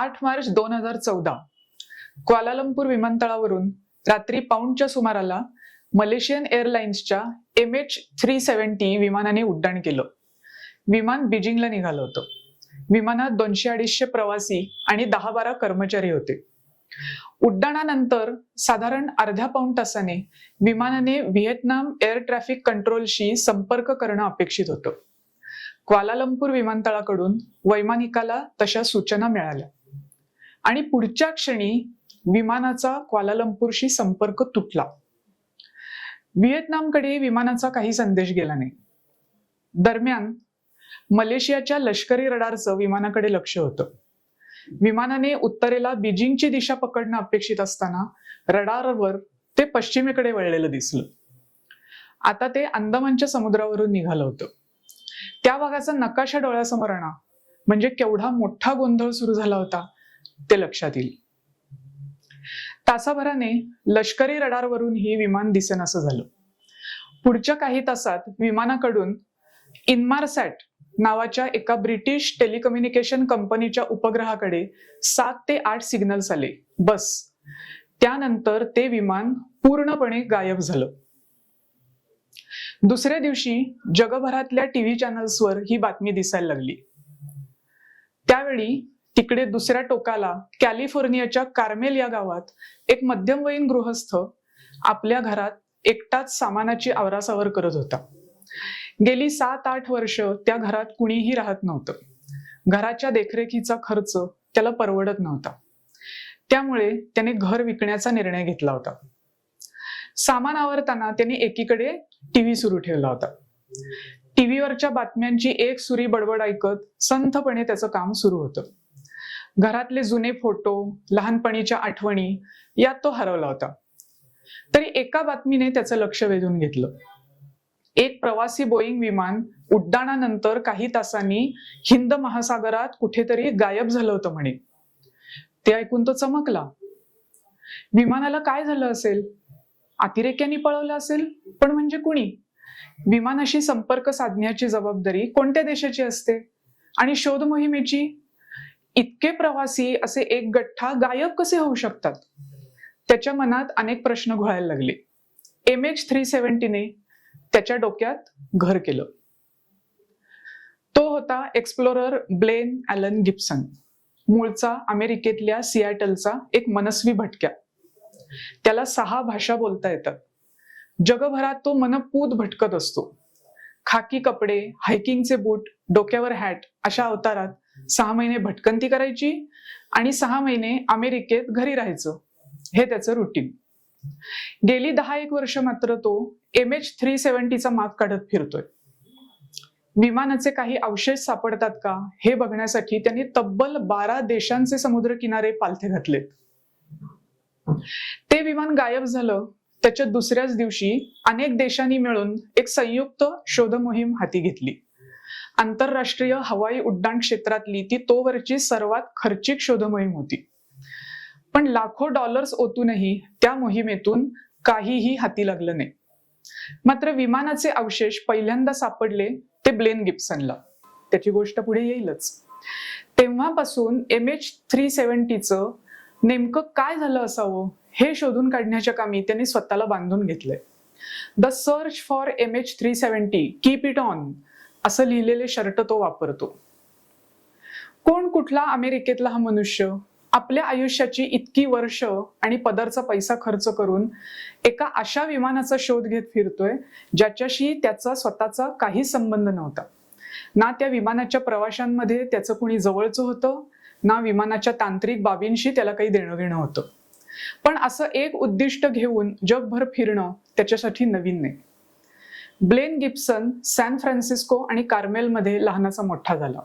आठ मार्च दोन हजार चौदा. क्वालालंपूर विमानतळावरून रात्री पाऊंडच्या सुमाराला मलेशियन एअरलाइन्सच्या एम एच थ्री सेव्हन्टी विमानाने उड्डाण केलं. विमान बीजिंगला निघालं होतं. विमानात दोनशे अडीचशे प्रवासी आणि दहा बारा कर्मचारी होते. उड्डाणानंतर साधारण अर्ध्या पाऊण तासाने विमानाने व्हिएतनाम एअर ट्रॅफिक कंट्रोलशी संपर्क करणं अपेक्षित होतं. क्वालालंपूर विमानतळाकडून वैमानिकाला तशा सूचना मिळाल्या. आणि पुढच्या क्षणी विमानाचा क्वालालंपूरशी संपर्क तुटला. व्हिएतनामकडे विमानाचा काही संदेश गेला नाही. दरम्यान मलेशियाच्या लष्करी रडारचं विमानाकडे लक्ष होतं. विमानाने उत्तरेला बीजिंगची दिशा पकडणं अपेक्षित असताना रडारवर ते पश्चिमेकडे वळलेलं दिसलं. आता ते अंदमानच्या समुद्रावरून निघालं होतं. त्या भागाचा नकाशा डोळ्यासमोर आणा म्हणजे केवढा मोठा गोंधळ सुरू झाला होता. ते लक्षात येईल. तासाभराने लष्करी रडारवरून ही विमान दिसेनासं झालं. पुढच्या काही तासात विमानाकडून इनमारसॅट नावाच्या एका ब्रिटिश टेलिकम्युनिकेशन कंपनीच्या उपग्रहाकडे सात ते आठ सिग्नल्स आले. बस. त्यानंतर ते विमान पूर्णपणे गायब झालं. दुसऱ्या दिवशी जगभरातल्या टीव्ही चॅनल्सवर ही बातमी दिसायला लागली. त्यावेळी तिकडे दुसऱ्या टोकाला कॅलिफोर्नियाच्या कार्मेल या गावात एक मध्यमवयीन गृहस्थ आपल्या घरात एकटाच सामानाची आवरासावर करत होता. गेली सात आठ वर्ष त्या घरात कुणीही राहत नव्हतं. घराच्या देखरेखीचा खर्च त्याला परवडत नव्हता. त्यामुळे त्याने घर विकण्याचा निर्णय घेतला होता. सामान आवरताना त्यांनी एकीकडे टीव्ही सुरू ठेवला होता. टीव्हीवरच्या बातम्यांची एक सुरी बडबड ऐकत संथपणे त्याचं काम सुरू होतं. घरातले जुने फोटो लहानपणीच्या आठवणी यात तो हरवला होता. तरी एका बातमीने त्याचं लक्ष वेधून घेतलं. एक प्रवासी बोईंग विमान उड्डाणानंतर काही तासांनी हिंद महासागरात कुठेतरी गायब झालं होतं म्हणे. ते ऐकून तो चमकला. विमानाला काय झालं असेल? अतिरेक्यांनी पळवलं असेल? पण म्हणजे कुणी? विमानाशी संपर्क साधण्याची जबाबदारी कोणत्या देशाची असते? आणि शोध मोहिमेची इतके प्रवासी असे एक गठ्ठा गायब कसे होऊ शकतात? त्याच्या मनात अनेक प्रश्न घोळायला लागले. एम एच थ्री सेव्हन्टीने त्याच्या डोक्यात घर केलं. तो होता एक्सप्लोरर ब्लेन ॲलन गिप्सन मूळचा अमेरिकेतल्या सियाटलचा एक मनस्वी भटक्या. त्याला सहा भाषा बोलता येतात. जगभरात तो मनपूत भटकत असतो. खाकी कपडे हायकिंगचे बूट डोक्यावर हॅट अशा अवतारात सहा महिने भटकंती करायची आणि सहा महिने अमेरिकेत घरी राहायचं. हे त्याचं रुटीन गेली दहा एक वर्ष मात्र तो एम एच थ्री सेव्हन्टीचा माग काढत फिरतोय. विमानाचे काही अवशेष सापडतात का? हे बघण्यासाठी त्यांनी तब्बल बारा देशांचे समुद्र किनारे पालथे घातलेत. ते विमान गायब झालं त्याच्या दुसऱ्याच दिवशी अनेक देशांनी मिळून एक संयुक्त शोध मोहीम हाती घेतली. आंतरराष्ट्रीय हवाई उड्डाण क्षेत्रातली ती तोवरची सर्वात खर्चिक शोध मोहीम होती. पण लाखो डॉलर्स ओतूनही त्या मोहिमेतून काहीही हाती लागलं नाही. मात्र विमानाचे अवशेष पहिल्यांदा सापडले ते ब्लेन गिप्सनला त्याची गोष्ट पुढे येईलच. तेव्हापासून एम एच थ्री सेव्हन्टीचं नेमकं काय झालं असावं हे शोधून काढण्याच्या कामी त्यांनी स्वतःला बांधून घेतलंय. The search for M H three seventy keep it on असं लिहिलेले शर्ट तो वापरतो. कोण कुठला अमेरिकेतला हा मनुष्य? आपल्या आयुष्याची इतकी वर्ष आणि पदरचा पैसा खर्च करून एका अशा विमानाचा शोध घेत फिरतोय ज्याच्याशी त्याचा स्वतःचा काही संबंध नव्हता. ना त्या विमानाच्या प्रवाशांमध्ये त्याचं कुणी जवळचं होतं ना विमानाच्या तांत्रिक बाबींशी त्याला काही देणं घेणं होतं. पण असं एक उद्दिष्ट घेऊन जगभर फिरणं त्याच्यासाठी नवीन नाही. ब्लेन गिप्सन सॅन फ्रान्सिस्को आणि कार्मेलमध्ये लहानाचा मोठा झाला.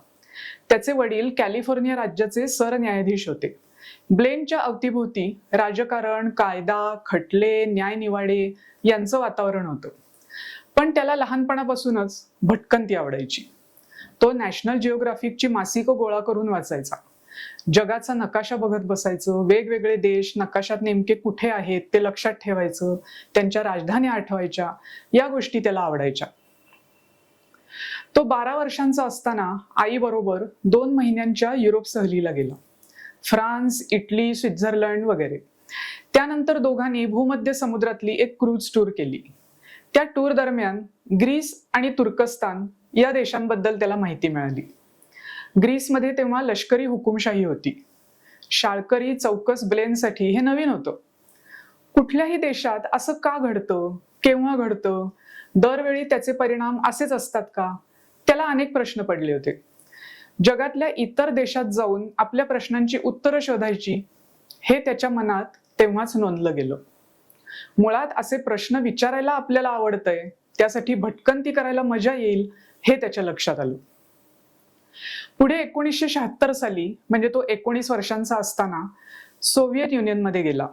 त्याचे वडील कॅलिफोर्निया राज्याचे सरन्यायाधीश होते. ब्लेनच्या अवतीभोवती राजकारण कायदा खटले न्यायनिवाडे यांचं वातावरण होतं. पण त्याला लहानपणापासूनच भटकंती आवडायची. तो नॅशनल जिओग्राफिकची मासिकं गोळा करून वाचायचा. जगाचा नकाशा बघत बसायचं वेगवेगळे देश नकाशात नेमके कुठे आहेत ते लक्षात ठेवायचं त्यांच्या राजधानी आठवायच्या या गोष्टी त्याला आवडायच्या. तो बारा वर्षांचा असताना आई बरोबर दोन महिन्यांच्या युरोप सहलीला गेला. फ्रान्स इटली स्वित्झर्लंड वगैरे. त्यानंतर दोघांनी भूमध्य समुद्रातली एक क्रूज टूर केली. त्या टूर दरम्यान ग्रीस आणि तुर्कस्तान या देशांबद्दल त्याला माहिती मिळाली. ग्रीसमध्ये तेव्हा लष्करी हुकुमशाही होती. शाळकरी चौकस ब्लेनसाठी हे नवीन होतं. कुठल्याही देशात असं का घडतं? केव्हा घडतं? दरवेळी त्याचे परिणाम असेच असतात का? त्याला अनेक प्रश्न पडले होते. जगातल्या इतर देशात जाऊन आपल्या प्रश्नांची उत्तरं शोधायची हे त्याच्या मनात तेव्हाच नोंदलं गेलं. मुळात असे प्रश्न विचारायला आपल्याला आवडतंय त्यासाठी भटकंती करायला मजा येईल हे त्याच्या लक्षात आलं. पुढे एकोणीसशे शहात्तर साली म्हणजे तो एकोणीस वर्षांचा असताना सोव्हिएत युनियनमध्ये गेला.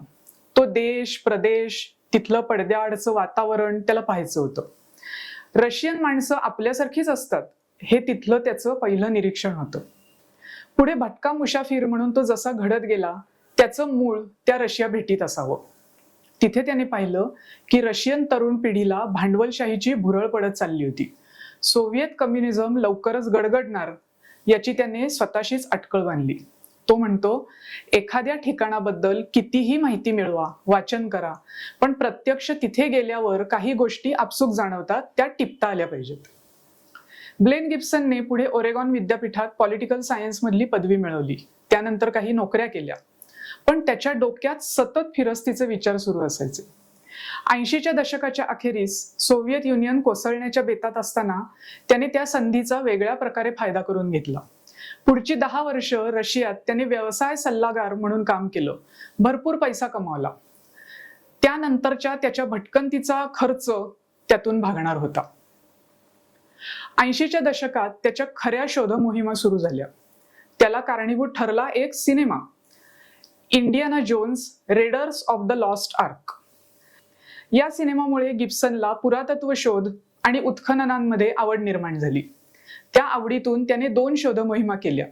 तो देश प्रदेश तिथलं पडद्याआडचं वातावरण त्याला पाहायचं होतं. रशियन माणसं आपल्यासारखीच असतात. हे तिथलं त्याचं पहिलं निरीक्षण होतं. पुढे भटका मुशाफिर म्हणून तो जसा घडत गेला त्याचं मूळ त्या रशिया भेटीत असावं. तिथे त्याने पाहिलं की रशियन तरुण पिढीला भांडवलशाहीची भुरळ पडत चालली होती. सोव्हिएत कम्युनिझम लवकरच गडगडणार याची त्याने स्वतःशीच अटकळ बांधली. तो म्हणतो एखाद्या ठिकाणाबद्दल कितीही माहिती मिळवा वाचन करा पण प्रत्यक्ष तिथे गेल्यावर काही गोष्टी आपसूक जाणवतात त्या टिपता आल्या पाहिजेत. ब्लेन गिप्सनने पुढे ओरेगॉन विद्यापीठात पॉलिटिकल सायन्स मधली पदवी मिळवली. त्यानंतर काही नोकऱ्या केल्या. पण त्याच्या डोक्यात सतत फिरस्तीचे विचार सुरू असायचे. ऐंशीच्या दशकाच्या अखेरीस सोव्हिएत युनियन कोसळण्याच्या बेतात असताना त्याने त्या संधीचा वेगळ्या प्रकारे फायदा करून घेतला. पुढची दहा वर्ष रशियात त्याने व्यवसाय सल्लागार म्हणून काम केलं. भरपूर पैसा कमावला. त्यानंतरच्या त्याच्या भटकंतीचा खर्च त्यातून भागणार होता. ऐंशीच्या दशकात त्याच्या खऱ्या शोध मोहिमा सुरू झाल्या. त्याला कारणीभूत ठरला एक cinema Indiana Jones Raiders of the Lost Ark. या सिनेमामुळे गिप्सनला पुरातत्व शोध आणि उत्खननांमध्ये आवड निर्माण झाली. त्या आवडीतून त्याने दोन शोध मोहिमा केल्या.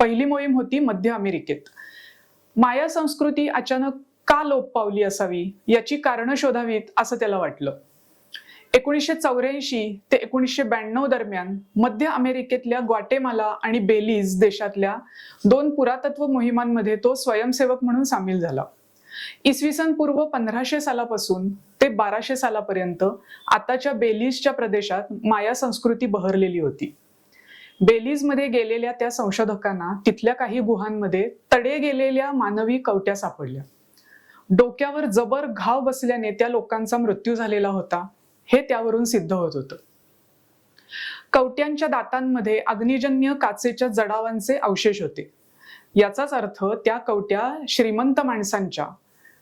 पहिली मोहीम होती मध्य अमेरिकेत. माया संस्कृती अचानक का लोप पावली असावी? याची कारणं शोधावीत असं त्याला वाटलं. एकोणीसशे चौऱ्याऐंशी ते एकोणीसशे ब्याण्णव दरम्यान मध्य अमेरिकेतल्या ग्वाटेमाला आणि बेलीज देशातल्या दोन पुरातत्व मोहिमांमध्ये तो स्वयंसेवक म्हणून सामील झाला. इसवी सन पूर्व पंधराशे सालापासून ते बाराशे सालापर्यंत आताच्या बेलीजच्या प्रदेशात माया संस्कृती बहरलेली होती. बेलीजमध्ये गेलेल्या त्या संशोधकांना तिथल्या काही गुहांमध्ये तडे गेलेल्या मानवी कवट्या सापडल्या. डोक्यावर जबर घाव बसल्याने त्या लोकांचा मृत्यू झालेला होता हे त्यावरून सिद्ध होत होतं. कवट्यांच्या दातांमध्ये अग्निजन्य काचेच्या जडावांचे अवशेष होते. याचाच अर्थ त्या कवट्या श्रीमंत माणसांच्या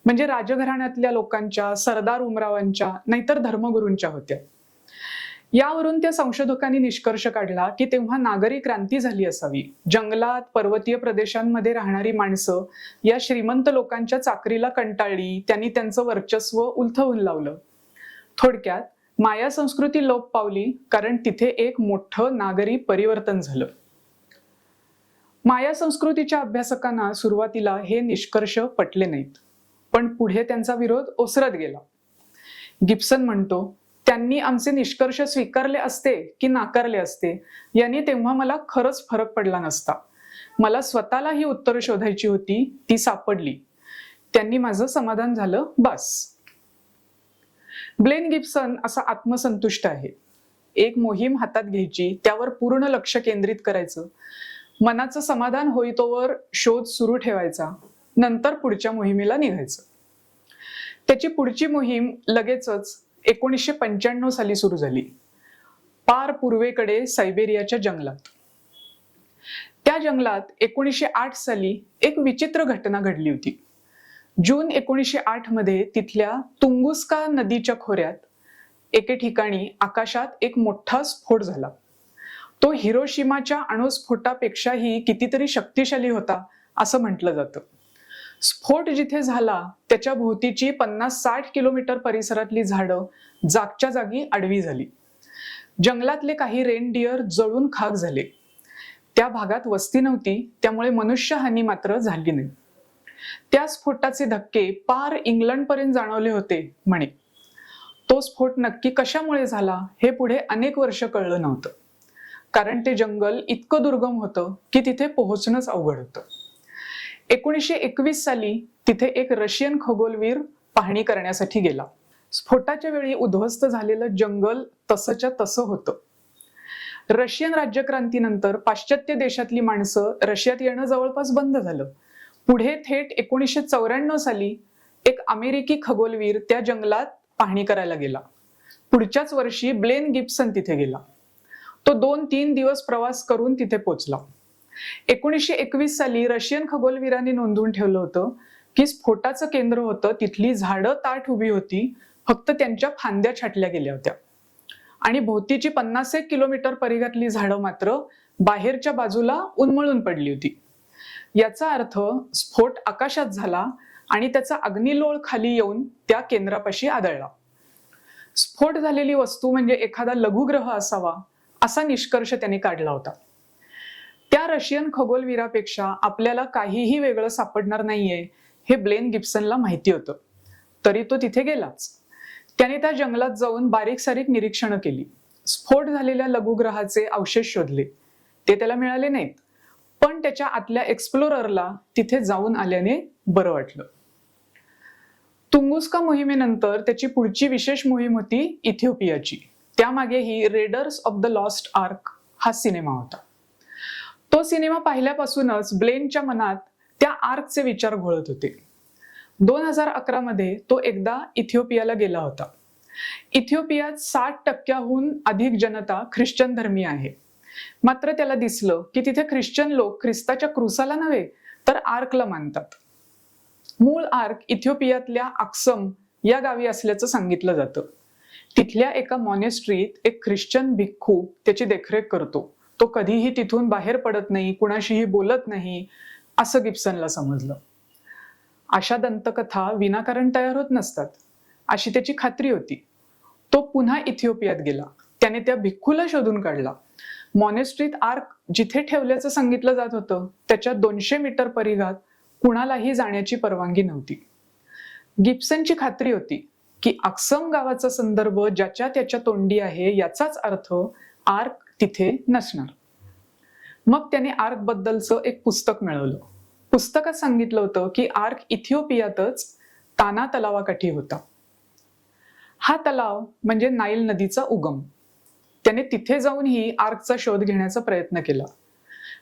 म्हणजे राजघराण्यातल्या लोकांच्या सरदार उमरावांच्या नाहीतर धर्मगुरूंच्या होत्या. यावरून त्या संशोधकांनी निष्कर्ष काढला की तेव्हा नागरी क्रांती झाली असावी. जंगलात पर्वतीय प्रदेशांमध्ये राहणारी माणसं या श्रीमंत लोकांच्या चाकरीला कंटाळली त्यांनी त्यांचं वर्चस्व उलथवून लावलं. थोडक्यात माया संस्कृती लोप पावली कारण तिथे एक मोठं नागरी परिवर्तन झालं. माया संस्कृतीच्या अभ्यासकांना सुरुवातीला हे निष्कर्ष पटले नाहीत. पण पुढे त्यांचा विरोध ओसरत गेला. गिब्सन म्हणतो त्यांनी आमचे निष्कर्ष स्वीकारले असते की नाकारले असते? यांनी तेव्हा मला खरंच फरक पडला नसता. मला स्वतःला ही उत्तर शोधायची होती ती सापडली. त्यांनी माझं समाधान झालं बस. ब्लेन गिब्सन असा आत्मसंतुष्ट आहे. एक मोहीम हातात घ्यायची त्यावर पूर्ण लक्ष केंद्रित करायचं. मनाचं समाधान होईतोवर शोध सुरू ठेवायचा. नंतर पुढच्या मोहिमेला निघायचं. त्याची पुढची मोहीम लगेचच एकोणीसशे पंच्याण्णव साली सुरू झाली. पार पूर्वेकडे सायबेरियाच्या जंगलात. त्या जंगलात एकोणीसशे आठ साली एक विचित्र घटना घडली होती. जून एकोणीसशे आठमध्ये तिथल्या तुंगुस्का नदीच्या खोऱ्यात एके ठिकाणी आकाशात एक मोठा स्फोट झाला. तो हिरोशिमाच्या अणुस्फोटापेक्षाही कितीतरी शक्तिशाली होता असं म्हटलं जातं. स्फोट जिथे झाला त्याच्या भोवतीची पन्नास साठ किलोमीटर परिसरातली झाडं जागच्या जागी आडवी झाली. जंगलातले काही रेनडिअर जळून खाक झाले. त्या भागात वस्ती नव्हती त्यामुळे मनुष्यहानी मात्र झाली नाही. त्या स्फोटाचे धक्के पार इंग्लंडपर्यंत जाणवले होते म्हणे. तो स्फोट नक्की कशामुळे झाला हे पुढे अनेक वर्ष कळलं नव्हतं. कारण ते जंगल इतकं दुर्गम होतं की तिथे पोहोचणंच अवघड होतं. एकोणीसशे एकवीस साली तिथे एक रशियन खगोलवीर पाहणी करण्यासाठी गेला. स्फोटाच्या वेळी उद्ध्वस्त झालेलं जंगल तसंच्या तसं होतं. रशियन राज्यक्रांतीनंतर पाश्चात्य देशातली माणसं रशियात येणं जवळपास बंद झालं. पुढे थेट एकोणीसशे चौऱ्याण्णव साली एक अमेरिकी खगोलवीर त्या जंगलात पाहणी करायला गेला. पुढच्याच वर्षी ब्लेन गिप्सन तिथे गेला. तो दोन तीन दिवस प्रवास करून तिथे पोचला. एकोणीसशे एकवीस साली रशियन खगोलवीरांनी नोंदवून ठेवलं होतं की स्फोटाचं केंद्र होतं तिथली झाडं ताट उभी होती फक्त त्यांच्या फांद्या छाटल्या गेल्या होत्या. आणि भोवतीची पन्नास एक किलोमीटर परिघातली झाडं मात्र बाहेरच्या बाजूला उन्मळून पडली होती. याचा अर्थ स्फोट आकाशात झाला आणि त्याचा अग्निलोळ खाली येऊन त्या केंद्रापाशी आदळला. स्फोट झालेली वस्तू म्हणजे एखादा लघुग्रह असावा असा निष्कर्ष त्यांनी काढला होता. त्या रशियन खगोलवीरापेक्षा आपल्याला काहीही वेगळं सापडणार नाहीये हे ब्लेन गिप्सनला माहिती होतं. तरी तो तिथे गेलाच. त्याने त्या जंगलात जाऊन बारीक सारीक निरीक्षणं केली. स्फोट झालेल्या लघुग्रहाचे अवशेष शोधले. ते त्याला मिळाले नाहीत. पण त्याच्या आतल्या एक्सप्लोररला तिथे जाऊन आल्याने बरं वाटलं. तुंगुस्का मोहिमेनंतर त्याची पुढची विशेष मोहीम होती इथिओपियाची. त्यामागे ही Raiders of the Lost Ark हा सिनेमा होता. तो सिनेमा पाहिल्यापासूनच ब्लेनच्या मनात त्या आर्कचे विचार घोळत होते. दोन हजार अकरा मध्ये तो एकदा इथिओपियाला गेला होता. इथिओपियात साठ टक्क्याहून अधिक जनता ख्रिश्चन धर्मी आहे. मात्र त्याला दिसलं की तिथे ख्रिश्चन लोक ख्रिस्ताच्या क्रुसाला नव्हे तर आर्कला मानतात. मूळ आर्क इथिओपियातल्या आक्सम या गावी असल्याचं सांगितलं जातं. तिथल्या एका मॉनेस्ट्रीत एक ख्रिश्चन भिक्खू त्याची देखरेख करतो. तो कधीही तिथून बाहेर पडत नाही कुणाशीही बोलत नाही असं गिब्सनला समजलं. अशा दंतकथा विनाकारण तयार होत नसतात. अशी त्याची खात्री होती. तो पुन्हा इथिओपियात गेला. त्याने त्या भिक्खूला शोधून काढला. मॉनेस्ट्रीत आर्क जिथे ठेवल्याचं सांगितलं जात होतं त्याच्या दोनशे मीटर परिघात कुणालाही जाण्याची परवानगी नव्हती. गिप्सनची खात्री होती की अक्सम गावाचा संदर्भ ज्याच्या त्याच्या तोंडी आहे याचाच अर्थ आर्क तिथे नसणार. मग त्याने आर्क बद्दलचं एक पुस्तक मिळवलं. पुस्तकात सांगितलं होतं की आर्क इथिओपियातच ताना तलावाकाठी होता. हा तलाव म्हणजे नाईल नदीचा उगम. त्याने तिथे जाऊनही आर्कचा शोध घेण्याचा प्रयत्न केला.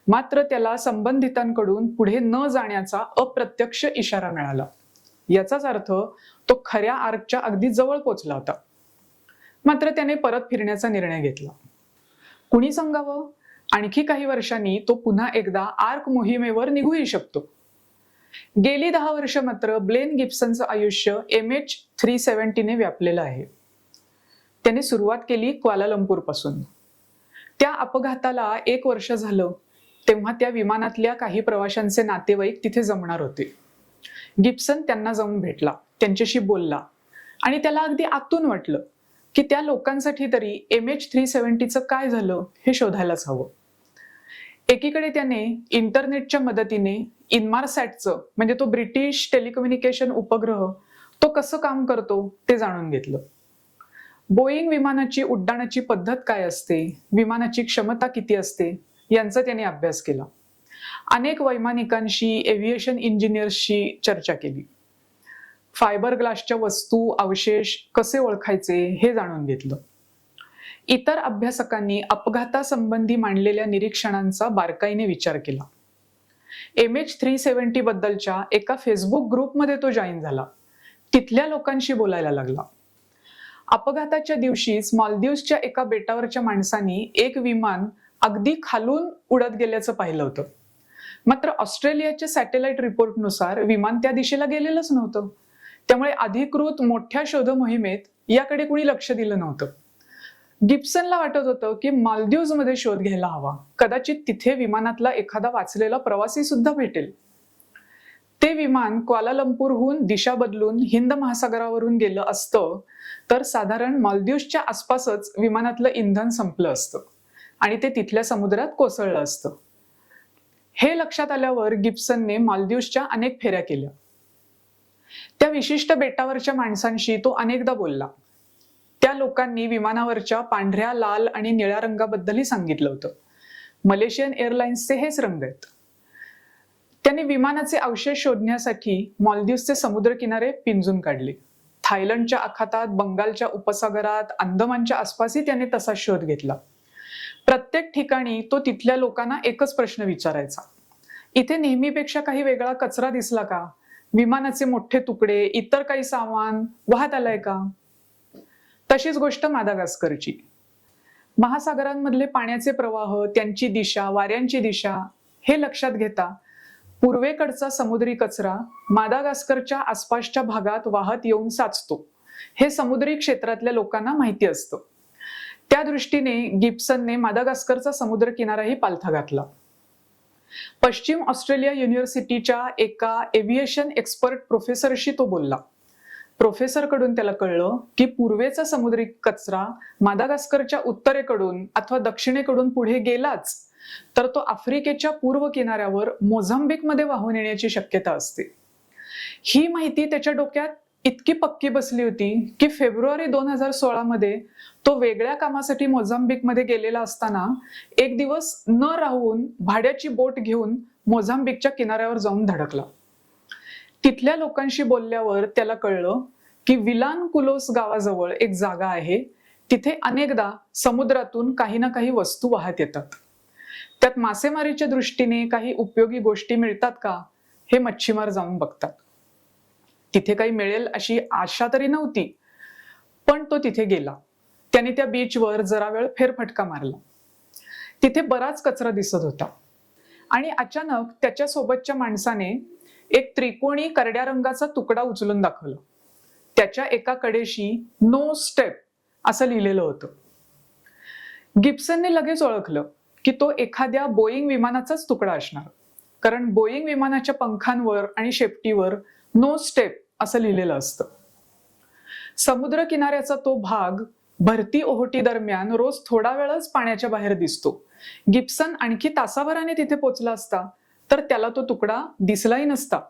मात्र त्याला संबंधितांकडून पुढे न जाण्याचा अप्रत्यक्ष इशारा मिळाला. याचाच अर्थ तो खऱ्या आर्कच्या अगदी जवळ पोचला होता. मात्र त्याने परत फिरण्याचा निर्णय घेतला. कुणी सांगावं? आणखी काही वर्षांनी तो पुन्हा एकदा आर्क मोहिमेवर निघूही शकतो. गेली दहा वर्ष मात्र ब्लेन गिब्सनचं आयुष्य एम एच थ्री सेव्हन्टीने व्यापलेलं आहे. त्याने सुरुवात केली क्वालालंपूरपासून त्या अपघाताला एक वर्ष झालं तेव्हा त्या विमानातल्या काही प्रवाशांचे नातेवाईक तिथे जमणार होते. गिब्सन त्यांना जाऊन भेटला त्यांच्याशी बोलला आणि त्याला अगदी आतून वाटलं. की त्या लोकांसाठी तरी एम एच थ्री सेवन्टीचं काय झालं हे शोधायलाच हवं. एकीकडे त्याने इंटरनेटच्या मदतीने इन्मारसॅटचं म्हणजे तो ब्रिटिश टेलिकम्युनिकेशन उपग्रह तो कसं काम करतो ते जाणून घेतलं. बोईंग विमानाची उड्डाणाची पद्धत काय असते विमानाची क्षमता किती असते यांचा त्याने अभ्यास केला. अनेक वैमानिकांशी एव्हिएशन इंजिनियर्सशी चर्चा केली. फायबर ग्लासच्या वस्तू अवशेष कसे ओळखायचे हे जाणून घेतलं. इतर अभ्यासकांनी अपघातासंबंधी मांडलेल्या निरीक्षणांचा बारकाईने विचार केला. एम एच थ्री सेव्हन्टी बद्दलच्या एका फेसबुक ग्रुपमध्ये तो जॉईन झाला. तिथल्या लोकांशी बोलायला लागला. अपघाताच्या दिवशीच मालदीवच्या एका बेटावरच्या माणसांनी एक विमान अगदी खालून उडत गेल्याचं पाहिलं होतं. मात्र ऑस्ट्रेलियाच्या सॅटेलाइट रिपोर्टनुसार विमान त्या दिशेला गेलेलंच नव्हतं. त्यामुळे अधिकृत मोठ्या शोध मोहिमेत याकडे कुणी लक्ष दिलं नव्हतं. गिब्सनला वाटत होतं की मालदीव्जमध्ये शोध घ्यायला हवा. कदाचित तिथे विमानातला एखादा वाचलेला प्रवासी सुद्धा भेटेल. ते विमान क्वालालंपूरहून दिशा बदलून हिंद महासागरावरून गेलं असतं तर साधारण मालदीवच्या आसपासच विमानातलं इंधन संपलं असतं आणि ते तिथल्या समुद्रात कोसळलं असतं. हे लक्षात आल्यावर गिब्सनने मालदीव्सच्या अनेक फेऱ्या केल्या. त्या विशिष्ट बेटावरच्या माणसांशी तो अनेकदा बोलला. त्या लोकांनी विमानावरच्या पांढऱ्या लाल आणि निळ्या रंगाबद्दलही सांगितलं होतं. मलेशियन एअरलाइन्सचे हेच रंग आहेत. त्यांनी विमानाचे अवशेष शोधण्यासाठी मॉलदीवचे समुद्रकिनारे पिंजून काढले. थायलंडच्या आखातात बंगालच्या उपसागरात अंदमानच्या आसपासही त्याने तसा शोध घेतला. प्रत्येक ठिकाणी तो तिथल्या लोकांना एकच प्रश्न विचारायचा. इथे नेहमीपेक्षा काही वेगळा कचरा दिसला का? विमानाचे मोठे तुकडे इतर काही सामान. वाहत आलंय का? तशीच गोष्ट मादागास्करची. महासागरांमधले पाण्याचे प्रवाह त्यांची दिशा वाऱ्यांची दिशा हे लक्षात घेता पूर्वेकडचा समुद्री कचरा मादागास्करच्या आसपासच्या भागात वाहत येऊन साचतो. हे समुद्री क्षेत्रातल्या लोकांना माहिती असतं. त्या दृष्टीने गिप्सनने मादागास्करचा समुद्र किनाराही पालथा घातला. पश्चिम ऑस्ट्रेलिया युनिव्हर्सिटीच्या एका एव्हिएशन एक्सपर्ट प्रोफेसरशी तो बोलला. प्रोफेसरकडून त्याला कळलं की पूर्वेचा समुद्री कचरा मादागास्करच्या उत्तरेकडून अथवा दक्षिणेकडून पुढे गेलाच तर तो आफ्रिकेच्या पूर्व किनाऱ्यावर मोझांबिकमध्ये वाहून येण्याची शक्यता असते. ही माहिती त्याच्या डोक्यात इतकी पक्की बसली होती की फेब्रुवारी दोन हजार सोळा मध्ये तो वेगळ्या कामासाठी मोझांबिकमध्ये गेलेला असताना एक दिवस न राहून भाड्याची बोट घेऊन मोझांबिकच्या किनाऱ्यावर जाऊन धडकला. तिथल्या लोकांशी बोलल्यावर त्याला कळलं की विलान कुलोस गावाजवळ एक जागा आहे. तिथे अनेकदा समुद्रातून काही ना काही वस्तू वाहत येतात. त्यात मासेमारीच्या दृष्टीने काही उपयोगी गोष्टी मिळतात का हे मच्छीमार जाऊन बघतात. तिथे काही मिळेल अशी आशा तरी नव्हती. पण तो तिथे गेला. त्याने त्या बीचवर जरा वेळ फेरफटका मारला. तिथे बराच कचरा दिसत होता. आणि अचानक त्याच्या सोबतच्या माणसाने एक त्रिकोणी करड्या रंगाचा तुकडा उचलून दाखवला. त्याच्या एका कडेशी नो स्टेप असं लिहिलेलं होतं. गिब्सनने लगेच ओळखलं की तो एखाद्या बोईंग विमानाचाच तुकडा असणार. कारण बोईंग विमानाच्या पंखांवर आणि शेपटीवर नो स्टेप असं लिहिलेलं असतं. समुद्र किनाऱ्याचा तो भाग भरती ओहोटी दरम्यान रोज थोडा वेळच पाण्याच्या बाहेर दिसतो. गिब्सन आणखी तासाभराने तिथे पोचला असता तर त्याला तो तुकडा दिसलाही नसता.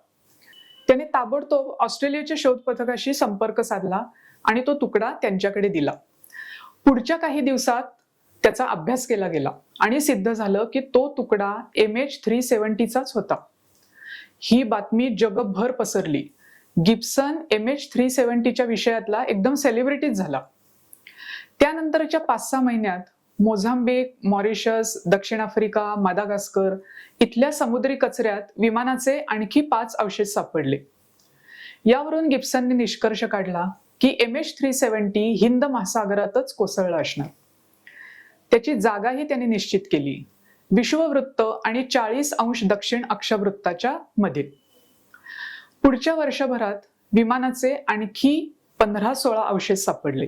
त्याने ताबडतोब ऑस्ट्रेलियाच्या शोध पथकाशी संपर्क साधला आणि तो तुकडा त्यांच्याकडे दिला. पुढच्या काही दिवसात त्याचा अभ्यास केला गेला आणि सिद्ध झालं की तो तुकडा एम एच थ्री सेवन्टीचाच होता. ही बातमी जगभर पसरली. गिब्सन एम एच थ्री सेवन्टीच्या विषयातला एकदम सेलिब्रिटीज झाला. त्यानंतरच्या पाच सहा महिन्यात मोझांबिक मॉरिशस दक्षिण आफ्रिका मादागास्कर इथल्या समुद्री कचऱ्यात विमानाचे आणखी पाच अवशेष सापडले. यावरून गिब्सनने निष्कर्ष काढला की एम एच थ्री सेवन्टी हिंद महासागरातच कोसळला असणार. त्याची जागाही त्याने निश्चित केली. विश्ववृत्त आणि चाळीस अंश दक्षिण अक्षवृत्ताच्या मध्ये. पुढच्या वर्षभरात विमानाचे आणखी पंधरा सोळा अवशेष सापडले.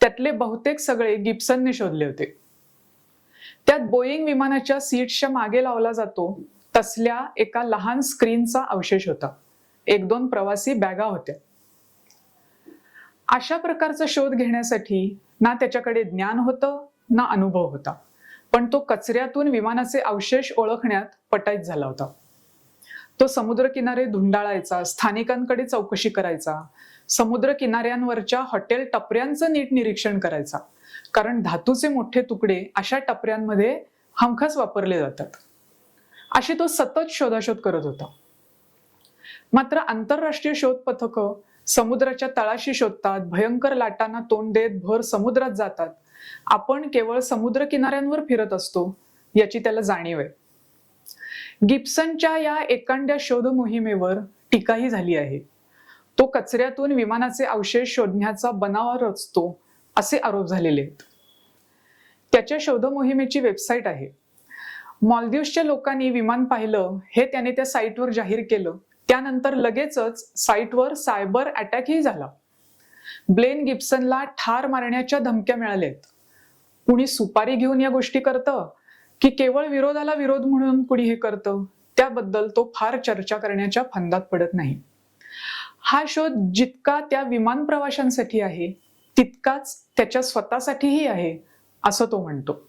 त्यातले बहुतेक सगळे गिप्सनने शोधले होते. त्यात बोईंग विमानाच्या सीट्सच्या मागे लावला जातो तसल्या एका लहान स्क्रीनचा अवशेष होता. एक दोन प्रवासी बॅगा होत्या. अशा प्रकारचा शोध घेण्यासाठी ना त्याच्याकडे ज्ञान होतं ना अनुभव होता. पण तो कचऱ्यातून विमानाचे अवशेष ओळखण्यात पटाईत झाला होता. तो समुद्रकिनारे धुंडाळायचा स्थानिकांकडे चौकशी करायचा समुद्र किनाऱ्यांवरच्या हॉटेल टपऱ्यांचं नीट निरीक्षण करायचा. कारण धातूचे मोठे तुकडे अशा टपऱ्यांमध्ये हमखास वापरले जातात. अशी तो सतत शोधाशोध करत होता. मात्र आंतरराष्ट्रीय शोध पथक समुद्राच्या तळाशी शोधतात भयंकर लाटांना तोंड देत भर समुद्रात जातात. आपण केवळ समुद्र किनाऱ्यांवर फिरत असतो याची त्याला जाणीव आहे. गिब्सनच्या या एकांड्या शोध मोहिमेवर टीकाही झाली आहे. तो कचऱ्यातून विमानाचे अवशेष शोधण्याचा बनावा रचतो असे आरोप झालेले आहेत. त्याच्या शोध मोहिमेची वेबसाईट आहे. मॉलदीव्सच्या लोकांनी विमान पाहिलं हे त्याने त्या साईटवर जाहीर केलं. त्यानंतर लगेचच साईटवर सायबर अटॅकही झाला. ब्लेन गिब्सनला ठार मारण्याच्या धमक्या मिळाल्या आहेत. कुणी सुपारी घेऊन या गोष्टी करतं? की केवळ विरोधाला विरोध म्हणून कुणी हे करतं त्याबद्दल तो फार चर्चा करण्याच्या फंदात पडत नाही. हा शोध जितका त्या विमान प्रवाशांसाठी आहे तितकाच त्याच्या स्वतःसाठीही आहे असं तो म्हणतो.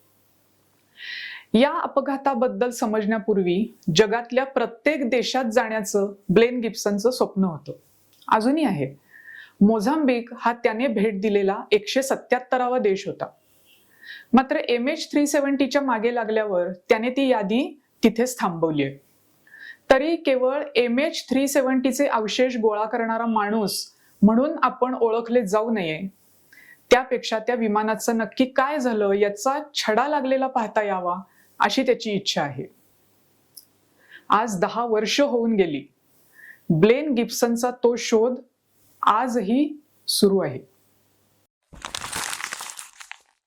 या अपघाताबद्दल समजण्यापूर्वी जगातल्या प्रत्येक देशात जाण्याचं ब्लेन गिब्सनचं स्वप्न होतं. अजूनही आहे. मोझांबिक हा त्याने भेट दिलेला एकशे सत्याहत्तरावा देश होता. मात्र एम एच थ्री सेवन्टीच्या मागे लागल्यावर त्याने ती यादी तिथेच थांबवली आहे. तरी केवळ एम एच थ्री सेवन्टीचे अवशेष गोळा करणारा माणूस म्हणून आपण ओळखले जाऊ नये. त्यापेक्षा त्या विमानाचं नक्की काय झालं याचा छडा लागलेला पाहता यावा अशी त्याची इच्छा आहे. आज दहा वर्ष होऊन गेली. ब्लेन गिब्सनचा तो शोध आजही सुरू आहे.